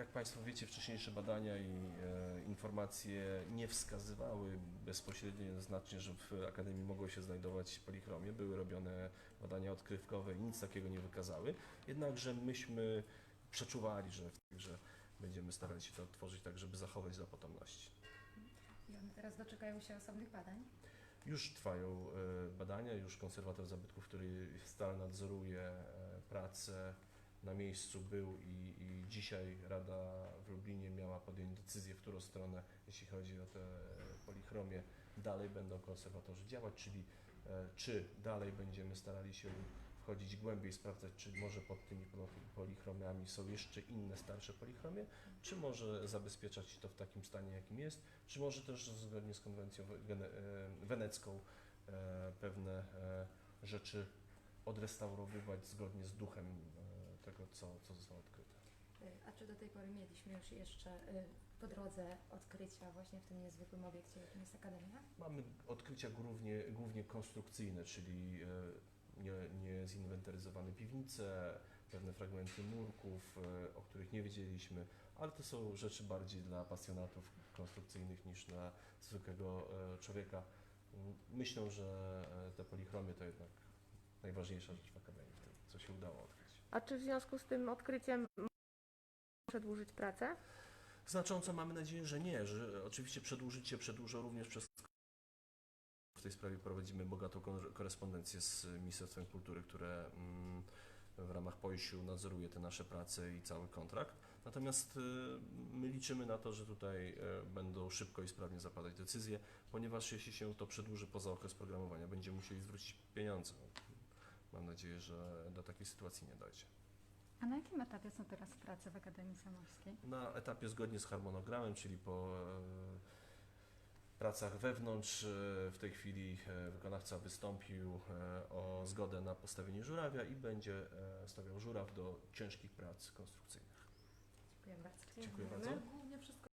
Jak Państwo wiecie, wcześniejsze badania i e, informacje nie wskazywały bezpośrednio znacznie, że w Akademii mogło się znajdować polichromie. Były robione badania odkrywkowe i nic takiego nie wykazały. Jednakże myśmy przeczuwali, że, będziemy starali się to odtworzyć tak, żeby zachować dla potomności. I one teraz doczekają się osobnych badań. Już trwają e, badania, już konserwator zabytków, który stale nadzoruje e, pracę na miejscu był i, i dzisiaj Rada w Lublinie miała podjąć decyzję, w którą stronę, jeśli chodzi o te polichromie, dalej będą konserwatorzy działać, czyli e, czy dalej będziemy starali się wchodzić głębiej, sprawdzać, czy może pod tymi polichromiami są jeszcze inne starsze polichromie, czy może zabezpieczać to w takim stanie, jakim jest, czy może też zgodnie z konwencją e, wenecką e, pewne e, rzeczy odrestaurowywać zgodnie z duchem tego, co, co zostało odkryte. Y, A czy do tej pory mieliśmy już jeszcze y, po drodze odkrycia właśnie w tym niezwykłym obiekcie, jakim jest Akademia? Mamy odkrycia głównie, głównie konstrukcyjne, czyli e, nie, piwnice, pewne fragmenty murków, e, o których nie wiedzieliśmy, ale to są rzeczy bardziej dla pasjonatów konstrukcyjnych niż dla zwykłego e, człowieka. Myślę, że e, te polichromie to jednak najważniejsza rzecz w Akademii, w tym, co się udało odkryć. A czy w związku z tym odkryciem przedłużyć pracę? Znacząco mamy nadzieję, że nie, że oczywiście przedłużycie przedłuża również przez w tej sprawie prowadzimy bogatą ko- korespondencję z Ministerstwem Kultury, które mm, w ramach POIŚ-u nadzoruje te nasze prace i cały kontrakt. Natomiast y, my liczymy na to, że tutaj y, będą szybko i sprawnie zapadać decyzje, ponieważ jeśli się to przedłuży poza okres programowania, będziemy musieli zwrócić pieniądze. Mam nadzieję, że do takiej sytuacji nie dojdzie. A na jakim etapie są teraz prace w Akademii Samorskiej? na etapie zgodnie z harmonogramem, czyli po e, pracach wewnątrz. e, W tej chwili e, wykonawca wystąpił e, o zgodę na postawienie żurawia i będzie e, stawiał żuraw do ciężkich prac konstrukcyjnych. Dziękuję bardzo. Dziękuję bardzo. Głównie wszystko